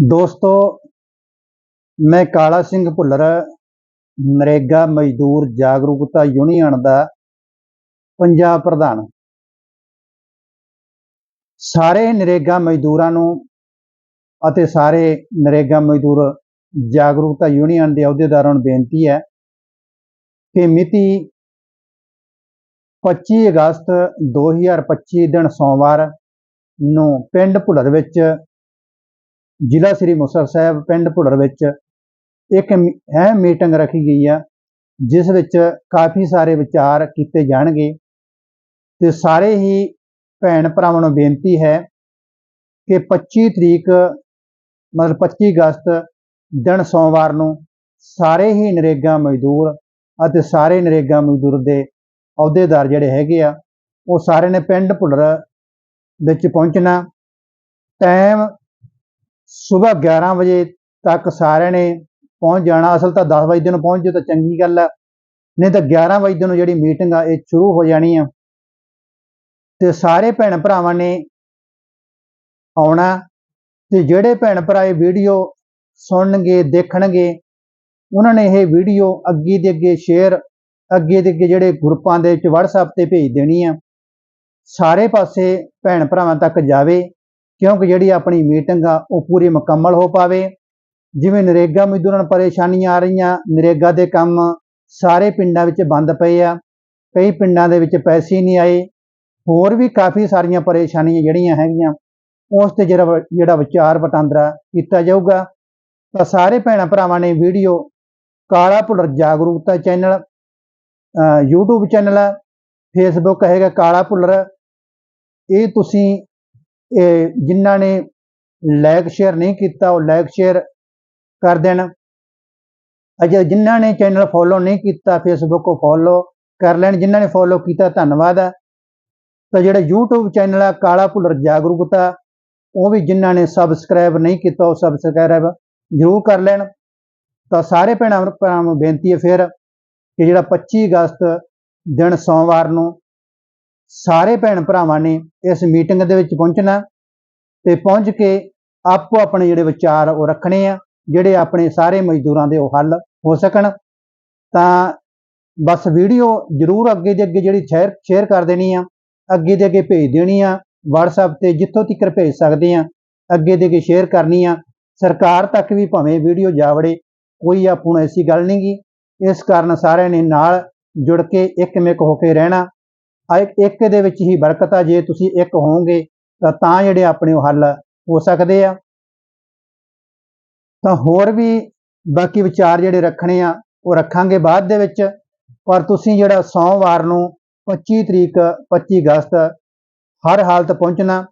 ਦੋਸਤੋ, ਮੈਂ ਕਾਲਾ ਸਿੰਘ ਭੁੱਲਰ, ਨਰੇਗਾ ਮਜ਼ਦੂਰ ਜਾਗਰੂਕਤਾ ਯੂਨੀਅਨ ਦਾ ਪੰਜਾਬ ਪ੍ਰਧਾਨ। ਸਾਰੇ ਨਰੇਗਾ ਮਜ਼ਦੂਰਾਂ ਨੂੰ ਅਤੇ ਸਾਰੇ ਨਰੇਗਾ ਮਜ਼ਦੂਰ ਜਾਗਰੂਕਤਾ ਯੂਨੀਅਨ ਦੇ ਅਹੁਦੇਦਾਰਾਂ ਨੂੰ ਬੇਨਤੀ ਹੈ ਕਿ ਮਿਤੀ 25 ਅਗਸਤ 2025 ਦਿਨ ਸੋਮਵਾਰ ਨੂੰ ਪਿੰਡ ਭੁੱਲਰ ਵਿੱਚ ਜ਼ਿਲ੍ਹਾ ਸ੍ਰੀ ਮੁਕਤਸਰ ਸਾਹਿਬ ਪਿੰਡ ਭੁੱਲਰ ਵਿੱਚ ਇੱਕ ਮੀ- ਅਹਿਮ ਮੀਟਿੰਗ ਰੱਖੀ ਗਈ ਆ, ਜਿਸ ਵਿੱਚ ਕਾਫੀ ਸਾਰੇ ਵਿਚਾਰ ਕੀਤੇ ਜਾਣਗੇ ਤੇ ਸਾਰੇ ਹੀ ਭੈਣ ਭਰਾਵਾਂ ਨੂੰ ਬੇਨਤੀ ਹੈ ਕਿ 25 ਤਰੀਕ, ਮਤਲਬ 25 ਅਗਸਤ ਦਿਨ ਸੋਮਵਾਰ ਨੂੰ ਸਾਰੇ ਹੀ ਨਰੇਗਾ ਮਜ਼ਦੂਰ ਅਤੇ ਸਾਰੇ ਨਰੇਗਾ ਮਜ਼ਦੂਰ ਦੇ ਅਹੁਦੇਦਾਰ ਜਿਹੜੇ ਹੈਗੇ ਆ, ਉਹ ਸਾਰੇ ਨੇ ਪਿੰਡ ਭੁੱਲਰ ਵਿੱਚ ਪਹੁੰਚਣਾ। ਟਾਈਮ ਸਵੇਰ 11 ਵਜੇ ਤੱਕ ਸਾਰਿਆਂ ਨੇ ਪਹੁੰਚ ਜਾਣਾ। ਅਸਲ ਤਾਂ 10 ਵਜੇ ਨੂੰ ਪਹੁੰਚ ਜੇ ਤਾਂ ਚੰਗੀ ਗੱਲ ਆ। ਨਹੀਂ ਤਾਂ 11 ਵਜੇ ਨੂੰ ਜਿਹੜੀ ਮੀਟਿੰਗ ਆ, ਇਹ ਸ਼ੁਰੂ ਹੋ ਜਾਣੀ ਆ। ਤੇ ਸਾਰੇ ਭੈਣ ਭਰਾਵਾਂ ਨੇ ਆਉਣਾ ਤੇ ਜਿਹੜੇ ਭੈਣ ਭਰਾ ਇਹ ਵੀਡੀਓ ਸੁਣਨਗੇ, ਦੇਖਣਗੇ, ਉਹਨਾਂ ਨੇ ਇਹ ਵੀਡੀਓ ਅੱਗੇ ਦੇ ਅੱਗੇ ਸ਼ੇਅਰ, ਅੱਗੇ ਦੇ ਅੱਗੇ ਜਿਹੜੇ ਗਰੁੱਪਾਂ ਦੇ ਵਿੱਚ WhatsApp ਤੇ ਭੇਜ ਦੇਣੀ ਆ। ਸਾਰੇ ਪਾਸੇ ਭੈਣ ਭਰਾਵਾਂ ਤੱਕ ਜਾਵੇ। ਕਿਉਂਕਿ ਜਿਹੜੀ ਆਪਣੀ ਮੀਟਿੰਗ ਆ, ਉਹ ਪੂਰੀ ਮੁਕੰਮਲ ਹੋ ਪਾਵੇ। ਜਿਵੇਂ ਨਰੇਗਾ ਮਜ਼ਦੂਰਾਂ ਨੂੰ ਪਰੇਸ਼ਾਨੀਆਂ ਆ ਰਹੀਆਂ, ਨਰੇਗਾ ਦੇ ਕੰਮ ਸਾਰੇ ਪਿੰਡਾਂ ਵਿੱਚ ਬੰਦ ਪਏ ਆ। ਕਈ ਪਿੰਡਾਂ ਦੇ ਵਿੱਚ ਪੈਸੇ ਨਹੀਂ ਆਏ। ਹੋਰ ਵੀ ਕਾਫੀ ਸਾਰੀਆਂ ਪਰੇਸ਼ਾਨੀਆਂ ਜਿਹੜੀਆਂ ਹੈਗੀਆਂ, ਉਸ ਤੇ ਜਿਹੜਾ ਜਿਹੜਾ ਵਿਚਾਰ ਵਟਾਂਦਰਾ ਕੀਤਾ ਜਾਊਗਾ। ਤਾਂ ਸਾਰੇ ਭੈਣਾਂ ਭਰਾਵਾਂ ਨੇ ਵੀਡੀਓ, ਕਾਲਾ ਭੁੱਲਰ ਜਾਗਰੂਕਤਾ ਚੈਨਲ YouTube ਚੈਨਲ ਹੈ ਫੇਸਬੁੱਕ ਹੈਗਾ ਕਾਲਾ ਭੁੱਲਰ। ਇਹ ਤੁਸੀਂ ਇਹ ਜਿਨ੍ਹਾਂ ਨੇ ਲਾਈਕ ਸ਼ੇਅਰ ਨਹੀਂ ਕੀਤਾ, ਉਹ ਲਾਈਕ ਸ਼ੇਅਰ ਕਰ ਦੇਣ। ਅਜੇ ਜਿਨ੍ਹਾਂ ਨੇ ਚੈਨਲ ਫੋਲੋ ਨਹੀਂ ਕੀਤਾ ਫੇਸਬੁੱਕ ਉਹ ਫੋਲੋ ਕਰ ਲੈਣ। ਜਿਨ੍ਹਾਂ ਨੇ ਫੋਲੋ ਕੀਤਾ, ਧੰਨਵਾਦ ਹੈ ਤਾਂ ਜਿਹੜਾ YouTube ਚੈਨਲ ਆ, ਕਾਲਾ ਭੁੱਲਰ ਜਾਗਰੂਕਤਾ, ਉਹ ਵੀ ਜਿਨ੍ਹਾਂ ਨੇ ਸਬਸਕ੍ਰਾਈਬ ਨਹੀਂ ਕੀਤਾ, ਉਹ ਸਬਸਕ੍ਰਾਈਬ ਜ਼ਰੂਰ ਕਰ ਲੈਣ। ਤਾਂ ਸਾਰੇ ਭੈਣਾਂ ਭਰਾਵਾਂ ਨੂੰ ਬੇਨਤੀ ਹੈ ਫਿਰ ਕਿ ਜਿਹੜਾ 25 ਅਗਸਤ ਦਿਨ ਸੋਮਵਾਰ ਨੂੰ ਸਾਰੇ ਭੈਣ ਭਰਾਵਾਂ ਨੇ ਇਸ ਮੀਟਿੰਗ ਦੇ ਵਿੱਚ ਪਹੁੰਚਣਾ ਤੇ ਪਹੁੰਚ ਕੇ ਆਪੋ ਆਪਣੇ ਜਿਹੜੇ ਵਿਚਾਰ ਉਹ ਰੱਖਣੇ ਆ, ਜਿਹੜੇ ਆਪਣੇ ਸਾਰੇ ਮਜ਼ਦੂਰਾਂ ਦੇ ਉਹ ਹੱਲ ਹੋ ਸਕਣ। ਤਾਂ ਬਸ ਵੀਡੀਓ ਜਰੂਰ ਅੱਗੇ ਦੇ ਅੱਗੇ ਜਿਹੜੀ ਸ਼ੇਅਰ ਸ਼ੇਅਰ ਕਰ ਦੇਣੀ ਆ, ਅੱਗੇ ਦੇ ਅੱਗੇ ਭੇਜ ਦੇਣੀ ਆ, WhatsApp ਤੇ ਜਿੱਥੋਂ ਤੱਕ ਭੇਜ ਸਕਦੇ ਆ, ਅੱਗੇ ਦੇ ਅੱਗੇ ਸ਼ੇਅਰ ਕਰਨੀ ਆ। ਸਰਕਾਰ ਤੱਕ ਵੀ ਭਾਵੇਂ ਵੀਡੀਓ ਜਾਵੜੇ, ਕੋਈ ਆਪੂ ਨੂੰ ਐਸੀ ਗੱਲ ਨਹੀਂਗੀ ਇਸ ਕਾਰਨ ਸਾਰਿਆਂ ਨੇ ਨਾਲ ਜੁੜ ਕੇ ਇੱਕ ਇੱਕਮਿਕ ਹੋ ਕੇ ਰਹਿਣਾ। ਇੱਕ ਦੇ ਵਿੱਚ ਹੀ ਬਰਕਤ ਆ, ਜੇ ਤੁਸੀਂ ਇੱਕ ਹੋਵੋਗੇ ਤਾਂ ਜਿਹੜੇ ਆਪਣੇ ਉਹ ਹੱਲ ਹੋ ਸਕਦੇ ਆ। ਤਾਂ ਹੋਰ ਵੀ ਬਾਕੀ ਵਿਚਾਰ ਜਿਹੜੇ ਰੱਖਣੇ ਆ, ਉਹ ਰੱਖਾਂਗੇ ਬਾਅਦ ਦੇ ਵਿੱਚ। ਪਰ ਤੁਸੀਂ ਜਿਹੜਾ ਸੋਮਵਾਰ ਨੂੰ 25 ਤਰੀਕ 25 ਅਗਸਤ ਹਰ ਹਾਲਤ ਪਹੁੰਚਣਾ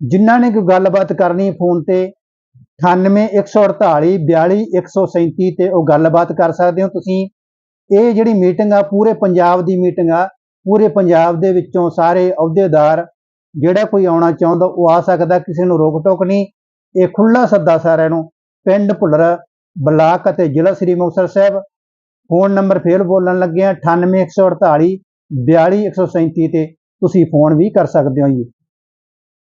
ਜਿਨ੍ਹਾਂ ਨੇ ਕੋਈ ਗੱਲਬਾਤ ਕਰਨੀ ਫੋਨ ਤੇ 98 148 42 137 ਤੇ ਉਹ ਗੱਲਬਾਤ ਕਰ ਸਕਦੇ ਹੋ ਤੁਸੀਂ। ਇਹ ਜਿਹੜੀ ਮੀਟਿੰਗ ਆ, ਪੂਰੇ ਪੰਜਾਬ ਦੀ ਮੀਟਿੰਗ ਆ ਪੂਰੇ ਪੰਜਾਬ ਦੇ ਵਿੱਚੋਂ ਸਾਰੇ ਅਹੁਦੇਦਾਰ ਜਿਹੜਾ ਕੋਈ ਆਉਣਾ ਚਾਹੁੰਦਾ ਉਹ ਆ ਸਕਦਾ, ਕਿਸੇ ਨੂੰ ਰੋਕ ਟੋਕ ਨਹੀਂ। ਇਹ ਖੁੱਲਾ ਸੱਦਾ ਸਾਰਿਆਂ ਨੂੰ, ਪਿੰਡ ਭੁੱਲਰ, ਬਲਾਕ ਅਤੇ ਜ਼ਿਲ੍ਹਾ ਸ੍ਰੀ ਮੁਕਤਸਰ ਸਾਹਿਬ। ਫੋਨ ਨੰਬਰ ਫੇਰ ਬੋਲਣ ਲੱਗੇ ਆ 98 148 42 137 ਤੇ ਤੁਸੀਂ ਫੋਨ ਵੀ ਕਰ ਸਕਦੇ ਹੋ ਜੀ।